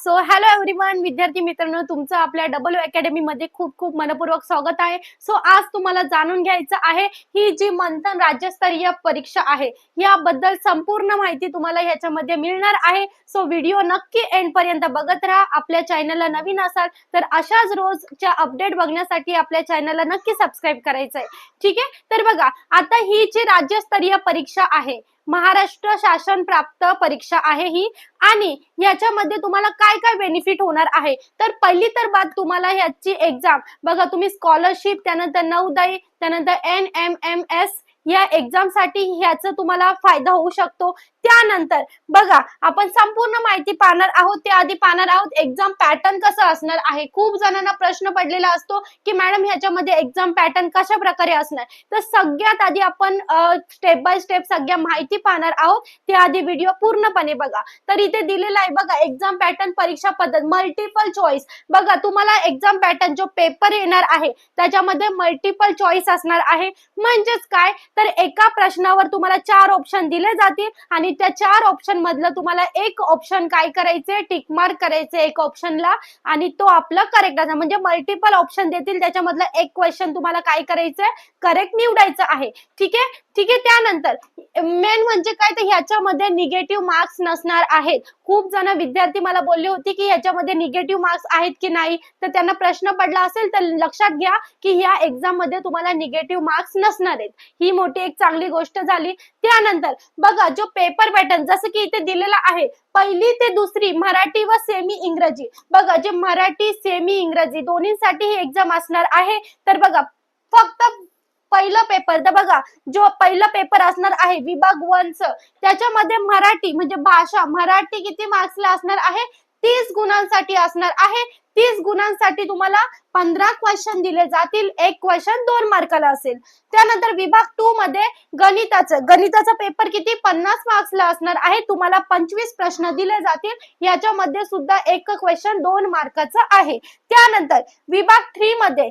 So hello everyone विद्यार्थी मित्रांनो तुमचं आपल्या डबल अकॅडमी मध्ये खूप खूप मनपूर्वक स्वागत आहे. सो आज तुम्हाला जाणून घ्यायचं आहे ही जी मंथन राज्यस्तरीय परीक्षा आहे याबद्दल संपूर्ण माहिती तुम्हाला याच्यामध्ये मिळणार आहे. सो व्हिडिओ नक्की एंड पर्यंत बघत राहा. आपल्या चॅनलला नवीन असाल तर अशाच रोजच्या अपडेट बघण्यासाठी आपल्या चॅनलला नक्की सबस्क्राईब करायचं आहे ठीक आहे? तर बघा आता ही जी राज्यस्तरीय परीक्षा आहे महाराष्ट्र शासन प्राप्त परीक्षा आहे ही. आणि याच्यामध्ये तुम्हाला काय काय बेनिफिट होणार आहे? तर पहिली तर बात तुम्हाला याची एक्झाम बघा तुम्ही स्कॉलरशिप त्यानंतर नवोदय त्यानंतर एन एम एम एस या एक्झामसाठी ह्याचा तुम्हाला फायदा होऊ शकतो. त्यानंतर बघा आपण संपूर्ण माहिती पाहणार आहोत त्याआधी पाहणार आहोत एक्झाम पॅटर्न कसं असणार आहे. खूप जणांना प्रश्न पडलेला असतो की मॅडम ह्याच्यामध्ये एक्झाम पॅटर्न कशा प्रकारे असणार? तर सगळ्यात आधी आपण स्टेप बाय स्टेप सगळ्या माहिती पाहणार आहोत. त्याआधी व्हिडिओ पूर्णपणे बघा. तर इथे दिलेला आहे बघा एक्झाम पॅटर्न परीक्षा पद्धत मल्टिपल चॉईस बघा तुम्हाला एक्झाम पॅटर्न जो पेपर येणार आहे त्याच्यामध्ये मल्टिपल चॉईस असणार आहे. म्हणजेच काय? तर एका प्रश्नावर तुम्हाला चार ऑप्शन दिले जातील आणि त्या चार ऑप्शन मधलं तुम्हाला एक ऑप्शन काय करायचे टिक मार्क करायचे एक ऑप्शनला आणि तो आपलं करेक्ट असा म्हणजे मल्टिपल ऑप्शन देतील त्याच्यामधलं एक क्वेश्चन तुम्हाला काय करायचंय? करेक्ट निवडायचं आहे. ठीक आहे? ठीक आहे त्यानंतर मेन म्हणजे काय? तर ह्याच्यामध्ये निगेटिव्ह मार्क्स नसणार आहेत. खूप जण विद्यार्थी मला बोलले होते की ह्याच्यामध्ये निगेटिव्ह मार्क्स आहेत की नाही? तर त्यांना प्रश्न पडला असेल तर लक्षात घ्या की ह्या एक्झाममध्ये तुम्हाला निगेटिव्ह मार्क्स नसणार आहेत. ही मोठी एक चांगली गोष्ट झाली त्यानंतर बघा जो पेपर पॅटर्न जसं की इथे दिलेला आहे पहिली ते दुसरी मराठी व सेमी इंग्रजी. बघा जे मराठी सेमी इंग्रजी दोन्हीसाठी ही एक्झाम असणार आहे. तर बघा फक्त पहिलं पेपर तर बघा जो पहिला पेपर असणार आहे विभाग वनच त्याच्यामध्ये मराठी म्हणजे भाषा मराठी किती मार्क्सला असणार आहे? तीस गुणांसाठी असणार आहे. तीस गुणांसाठी तुम्हाला पंधरा क्वेश्चन दिले जातील. एक क्वेश्चन दोन मार्काला असेल. त्यानंतर विभाग टू मध्ये गणिताचं. गणिताचा पेपर किती? पन्नास मार्क्सला असणार आहे. तुम्हाला पंचवीस प्रश्न दिले जातील. याच्यामध्ये सुद्धा एक क्वेश्चन दोन मार्काचं आहे. त्यानंतर विभाग थ्री मध्ये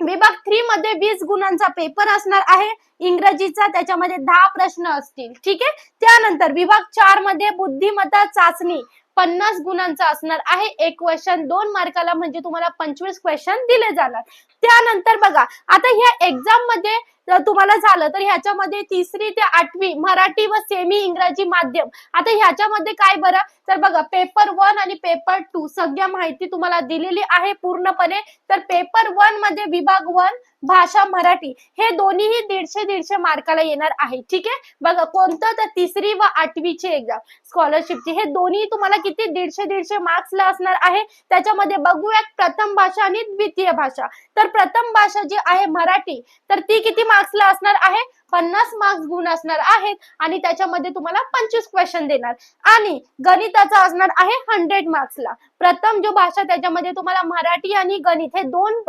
विभाग थ्री मध्ये वीस गुणांचा पेपर असणार आहे. इंग्रजीचा त्याच्यामध्ये दहा प्रश्न असतील. ठीक आहे? त्यानंतर विभाग चारमध्ये बुद्धिमत्ता चाचणी. पन्नास गुणांचा असणार आहे एक क्वेश्चन दोन मार्काला म्हणजे तुम्हाला पंचवीस क्वेश्चन दिले जाणार. त्यानंतर बघा आता ह्या एक्झाममध्ये जर तुम्हाला झालं तर ह्याच्यामध्ये तिसरी ते आठवी मराठी व सेमी इंग्रजी माध्यम. आता ह्याच्यामध्ये काय बरं? तर बघा पेपर वन आणि पेपर टू सगळ्या माहिती तुम्हाला दिलेली आहे पूर्णपणे. तर पेपर वनमध्ये विभाग वन भाषा मराठी हे दोन्हीही दीडशे दीडशे मार्काला येणार आहे. ठीक आहे? बघा कोणतं? तर तिसरी व आठवीची एक्झाम स्कॉलरशिपची हे दोन्ही तुम्हाला किती दीडशे दीडशे मार्क्सला असणार आहे? त्याच्यामध्ये बघूयात प्रथम भाषा आणि द्वितीय भाषा. तर प्रथम भाषा जी आहे मराठी तर ती किती मार्क्सला असणार आहे? पन्नास मार्क्स गुण असणार आहेत आणि त्याच्यामध्ये तुम्हाला पंचवीस क्वेश्चन देणार. आणि गणिताचा असणार आहे हंड्रेड मार्क्सला प्रथम जो भाषा त्याच्यामध्ये तुम्हाला मराठी आणि गणित हे दोन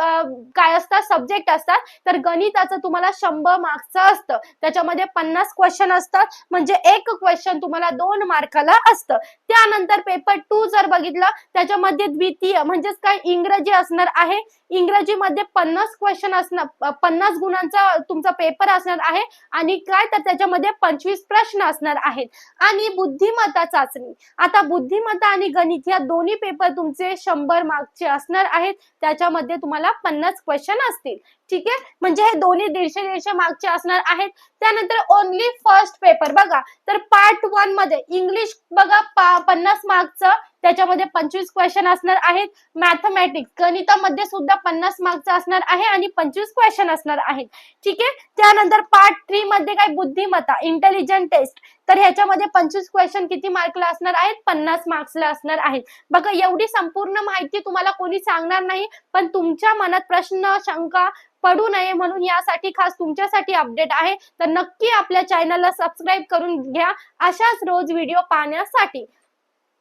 काय असतात सब्जेक्ट असतात. तर गणिताचं तुम्हाला शंभर मार्क्सचं असतं. त्याच्यामध्ये पन्नास क्वेश्चन असतात. म्हणजे एक क्वेश्चन तुम्हाला दोन मार्काला असतं. त्यानंतर पेपर टू जर बघितलं त्याच्यामध्ये द्वितीय म्हणजेच काय इंग्रजी असणार आहे. इंग्रजीमध्ये पन्नास क्वेश्चन असणार पन्नास गुणांचा तुमचा पेपर असणार आहे. आणि काय तर त्याच्यामध्ये पंचवीस प्रश्न असणार आहेत. आणि बुद्धिमत्ता चाचणी. आता बुद्धिमत्ता आणि गणित या दोन्ही पेपर तुमचे शंभर मार्कचे असणार आहेत. त्याच्यामध्ये तुम्हाला पन्नास क्वेश्चन असतील. ठीक आहे? म्हणजे हे दोन्ही दीडशे दीडशे मार्कचे असणार आहेत. त्यानंतर ओनली फर्स्ट पेपर बघा. तर पार्ट वनमध्ये इंग्लिश बघा पन्नास मार्कचं त्याच्यामध्ये पंचवीस क्वेश्चन असणार आहेत. मॅथमॅटिक्स गणितामध्ये सुद्धा पन्नास मार्कचा असणार आहे आणि पंचवीस क्वेश्चन असणार आहेत. ठीक आहे? त्यानंतर पार्ट थ्री मध्ये काय? बुद्धिमत्ता इंटेलिजंट टेस्ट तर ह्याच्यामध्ये पंचवीस क्वेश्चन किती मार्कला असणार आहेत? पन्नास मार्क्सला असणार आहेत. बघा एवढी संपूर्ण माहिती तुम्हाला कोणी सांगणार नाही पण तुमच्या मनात प्रश्न शंका पडू नये म्हणून यासाठी खास तुमच्यासाठी अपडेट आहे. तर नक्की आपल्या चॅनलला सबस्क्राईब करून घ्या. अशाच रोज व्हिडिओ पाहण्यासाठी.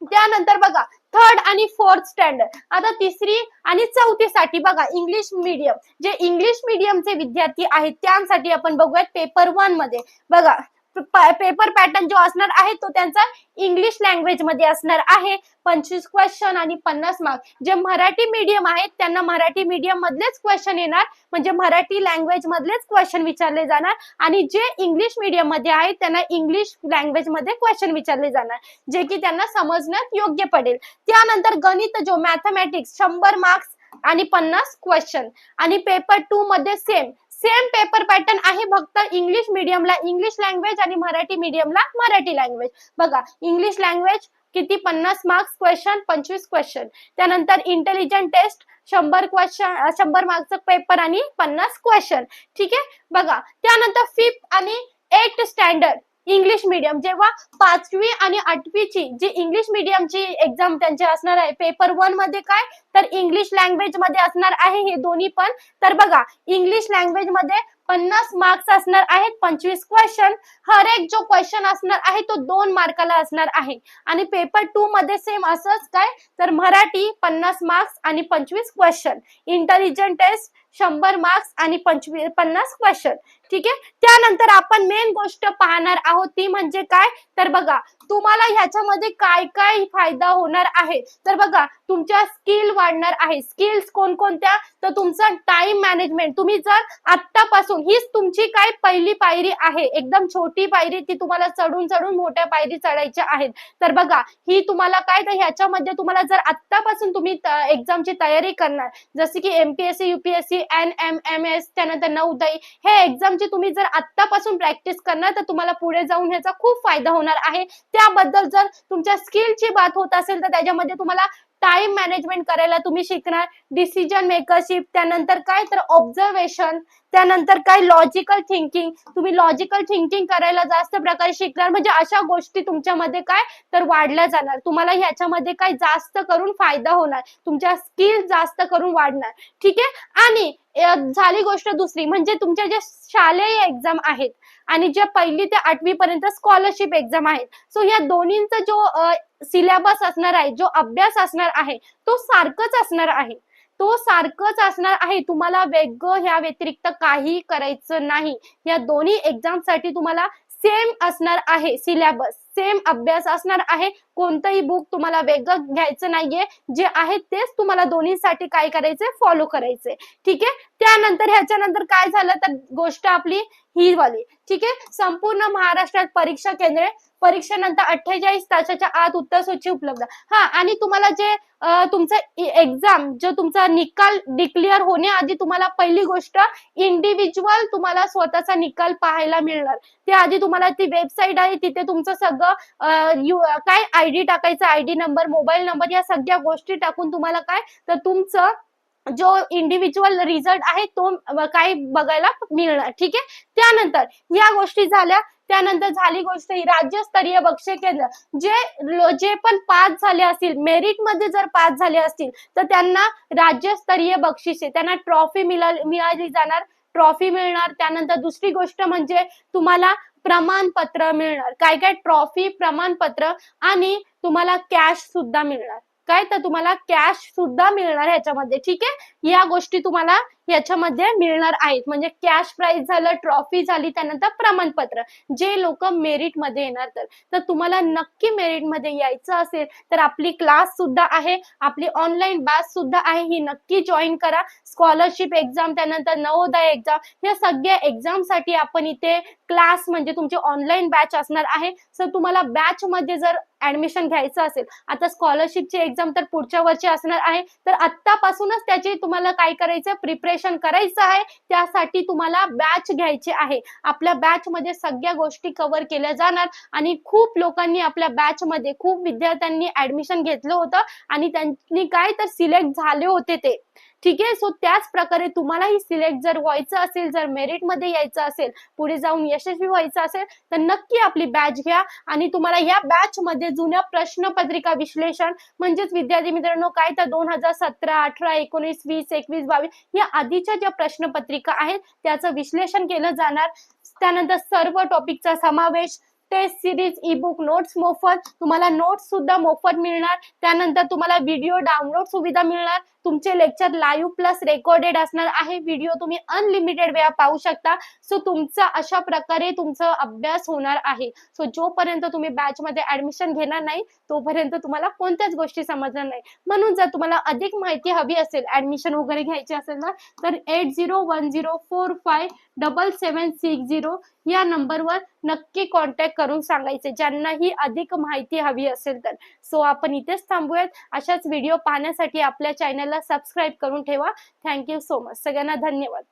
त्यानंतर बघा थर्ड आणि फोर्थ स्टँडर्ड आता तिसरी आणि चौथीसाठी बघा इंग्लिश मीडियम जे इंग्लिश मीडियमचे विद्यार्थी आहेत त्यांसाठी आपण बघूयात पेपर वनमध्ये. बघा पेपर पॅटर्न जो असणार आहे तो त्यांचा इंग्लिश लँग्वेजमध्ये असणार आहे. पंचवीस क्वेश्चन आणि पन्नास मार्क जे मराठी मीडियम आहेत त्यांना मराठी मीडियम मधलेच क्वेश्चन येणार. म्हणजे मराठी लँग्वेज मधलेच क्वेश्चन विचारले जाणार. आणि जे इंग्लिश मीडियममध्ये आहेत त्यांना इंग्लिश लँग्वेजमध्ये क्वेश्चन विचारले जाणार. जे की त्यांना समजण्यात योग्य पडेल. त्यानंतर गणित जो मॅथमॅटिक्स शंभर मार्क्स आणि पन्नास क्वेश्चन आणि पेपर टू मध्ये सेम सेम पेपर पॅटर्न आहे फक्त इंग्लिश मीडियमला इंग्लिश लँग्वेज आणि मराठी मीडियमला मराठी लँग्वेज बघा इंग्लिश लँग्वेज किती? पन्नास मार्क्स क्वेश्चन पंचवीस क्वेश्चन त्यानंतर इंटेलिजंट टेस्ट शंभर क्वेश्चन शंभर मार्क्सचं पेपर आणि पन्नास क्वेश्चन ठीक आहे? बघा त्यानंतर फिफ्थ आणि एट स्टँडर्ड इंग्लिश मीडियम जेव्हा पाचवी आणि आठवीची जी इंग्लिश मीडियमची एक्झाम त्यांची असणार आहे पेपर वनमध्ये काय? तर इंग्लिश लँग्वेजमध्ये असणार आहे हे दोन्ही पण. तर बघा इंग्लिश लँग्वेजमध्ये पन्नास मार्क्स असणार आहेत पंचवीस क्वेश्चन हर एक जो क्वेश्चन असणार आहे तो दोन मार्काला असणार आहे. आणि पेपर टू मध्ये सेम असंच काय? तर मराठी पन्नास मार्क्स आणि पंचवीस क्वेश्चन इंटेलिजंट टेस्ट शंभर मार्क्स आणि पंचवीस पन्नास क्वेश्चन ठीक आहे? त्यानंतर आपण मेन गोष्ट पाहणार आहोत ती म्हणजे काय? तर बघा तुम्हाला ह्याच्यामध्ये काय काय फायदा होणार आहे? तर बघा तुमच्या स्किल वाढणार आहे. स्किल्स कोणकोणत्या? तर तुमचा टाइम मॅनेजमेंट तुम्ही जर आत्तापासून हीच तुमची काय पहिली पायरी आहे. एकदम छोटी पायरी ती तुम्हाला चढून चढून मोठ्या पायरी चढायच्या आहेत. तर बघा ही तुम्हाला काय तर ह्याच्यामध्ये तुम्हाला जर आत्तापासून तुम्ही एक्झामची तयारी करणार जसे की MPSC UPSC N M M S त्यानंतर नवदई हे एक्झाम एक्झामची तुम्ही जर आत्तापासून प्रॅक्टिस करणार तर तुम्हाला पुढे जाऊन ह्याचा खूप फायदा होणार आहे. त्याबद्दल जर तुमच्या स्किलची बात होत असेल तर त्याच्यामध्ये तुम्हाला टाइम मॅनेजमेंट करायला तुम्ही शिकणार. डिसिजन मेकरशिप त्यानंतर काय तर ऑब्झर्वेशन त्यानंतर काय लॉजिकल थिंकिंग तुम्ही लॉजिकल थिंकिंग करायला जास्त प्रकारे शिकणार. म्हणजे अशा गोष्टी तुमच्यामध्ये काय? तर वाढल्या जाणार. तुम्हाला ह्याच्यामध्ये काय जास्त करून फायदा होणार. तुमच्या स्किल जास्त करून वाढणार. ठीक आहे? आणि झाली गोष्ट दुसरी. म्हणजे तुमच्या ज्या शालेय एक्झाम आहेत आणि ज्या पहिली ते आठवी पर्यंत स्कॉलरशिप एक्झाम आहेत. सो या दोन्हींचा जो सिलेबस असणार आहे जो अभ्यास असणार आहे तो सारखंच असणार आहे. तो सारखंच असणार आहे. तुम्हाला वेगळं ह्या व्यतिरिक्त काही करायचं नाही. या दोन्ही एक्झामसाठी तुम्हाला सेम असणार आहे सिलेबस सेम अभ्यास असणार आहे. कोणतंही बुक तुम्हाला वेगळं घ्यायचं नाहीये. जे आहे तेच तुम्हाला दोन्हीसाठी काय करायचंय फॉलो करायचंय ठीक आहे? त्यानंतर ह्याच्यानंतर काय झालं? तर गोष्ट आपली ही वाली ठीक आहे? संपूर्ण महाराष्ट्रात परीक्षा केंद्रे परीक्षेनंतर अठ्ठेचाळीस तासाच्या आत उत्तर सूची उपलब्ध. हा आणि तुम्हाला जे तुमचं एक्झाम जो तुमचा निकाल डिक्लेअर होण्याआधी तुम्हाला पहिली गोष्ट इंडिव्हिज्युअल तुम्हाला स्वतःचा निकाल पाहायला मिळणार. त्याआधी तुम्हाला ती वेबसाईट आहे तिथे तुमचं सगळं काय आयडी टाकायचं? आयडी नंबर मोबाईल नंबर या सगळ्या गोष्टी टाकून तुम्हाला काय? तर तुमचं जो इंडिव्हिज्युअल रिझल्ट आहे तो काही बघायला मिळणार. ठीक आहे? त्यानंतर या गोष्टी झाल्या. त्यानंतर झाली गोष्ट ही राज्यस्तरीय बक्षीस केंद्र. जे जे पण पास झाले असतील मेरिटमध्ये जर पास झाले असतील तर त्यांना राज्यस्तरीय बक्षिसे त्यांना ट्रॉफी मिळाली जाणार. ट्रॉफी मिळणार. त्यानंतर दुसरी गोष्ट म्हणजे तुम्हाला प्रमाणपत्र मिळणार. काय काय ट्रॉफी प्रमाणपत्र आणि तुम्हाला कॅश सुद्धा मिळणार. काय? तर तुम्हाला कॅश सुद्धा मिळणार ह्याच्यामध्ये. ठीक आहे? या गोष्टी तुम्हाला याच्यामध्ये मिळणार आहेत. म्हणजे कॅश प्राईज झालं ट्रॉफी झाली त्यानंतर प्रमाणपत्र. जे लोक मेरिटमध्ये येणार तर. तर तुम्हाला नक्की मेरिटमध्ये यायचं असेल तर आपली क्लास सुद्धा आहे. आपली ऑनलाईन बॅच सुद्धा आहे. ही नक्की जॉईन करा. स्कॉलरशिप एक्झाम त्यानंतर नवोदय एक्झाम या सगळ्या एक्झामसाठी आपण इथे क्लास म्हणजे तुमची ऑनलाईन बॅच असणार आहे. सर तुम्हाला बॅच मध्ये जर ऍडमिशन घ्यायचं असेल आता स्कॉलरशिपची एक्झाम तर पुढच्या वर्षी असणार आहे. तर आत्तापासूनच त्याची तुम्हाला काय करायचं प्रिपरेशन करायचं आहे त्यासाठी तुम्हाला बॅच घ्यायची आहे. आपल्या बॅच मध्ये सगळ्या गोष्टी कव्हर केल्या जाणार आणि खूप लोकांनी आपल्या बॅच मध्ये खूप विद्यार्थ्यांनी ऍडमिशन घेतलं होतं आणि त्यांनी काय तर सिलेक्ट झाले होते ते. ठीक आहे? सो त्याच प्रकारे तुम्हालाही सिलेक्ट जर व्हायचं असेल जर मेरिटमध्ये यायचं असेल पुढे जाऊन यशस्वी व्हायचं असेल तर नक्की आपली बॅच घ्या आणि तुम्हाला या बॅच मध्ये जुन्या प्रश्नपत्रिका विश्लेषण म्हणजेच विद्यार्थी मित्रांनो काय तर दोन हजार सतरा अठरा एकोणीस वीस एकवीस बावीस या आधीच्या ज्या प्रश्नपत्रिका आहेत त्याचं विश्लेषण केलं जाणार. त्यानंतर सर्व टॉपिकचा समावेश test series e book notes मोफत तुम्हाला नोट्स सुद्धा मोफत मिळणार. त्यानंतर तुम्हाला व्हिडिओ डाउनलोड सुविधा मिळणार. तुमचे लेक्चर लाईव्ह प्लस रेकॉर्डेड असणार आहे. व्हिडिओ तुम्ही अनलिमिटेड वेळा पाहू शकता. सो तुमचा अशा प्रकारे तुमचा अभ्यास होणार आहे. सो जोपर्यंत तुम्ही बॅच मध्ये ऍडमिशन घेणार नाही तोपर्यंत तुम्हाला कोणत्याच गोष्टी समजणार नाही. म्हणून जर तुम्हाला अधिक माहिती हवी असेल ऍडमिशन वगैरे घ्यायची असेल ना तर eight zero one zero four five double seven six zero या नंबरवर नक्की कॉन्टॅक्ट करून सांगायचे. ज्यांनाही अधिक माहिती हवी असेल तर. सो आपण इथेच थांबूयात. अशाच व्हिडिओ पाहण्यासाठी आपल्या चॅनलला सबस्क्राईब करून ठेवा. थँक्यू सो मच सगळ्यांना धन्यवाद.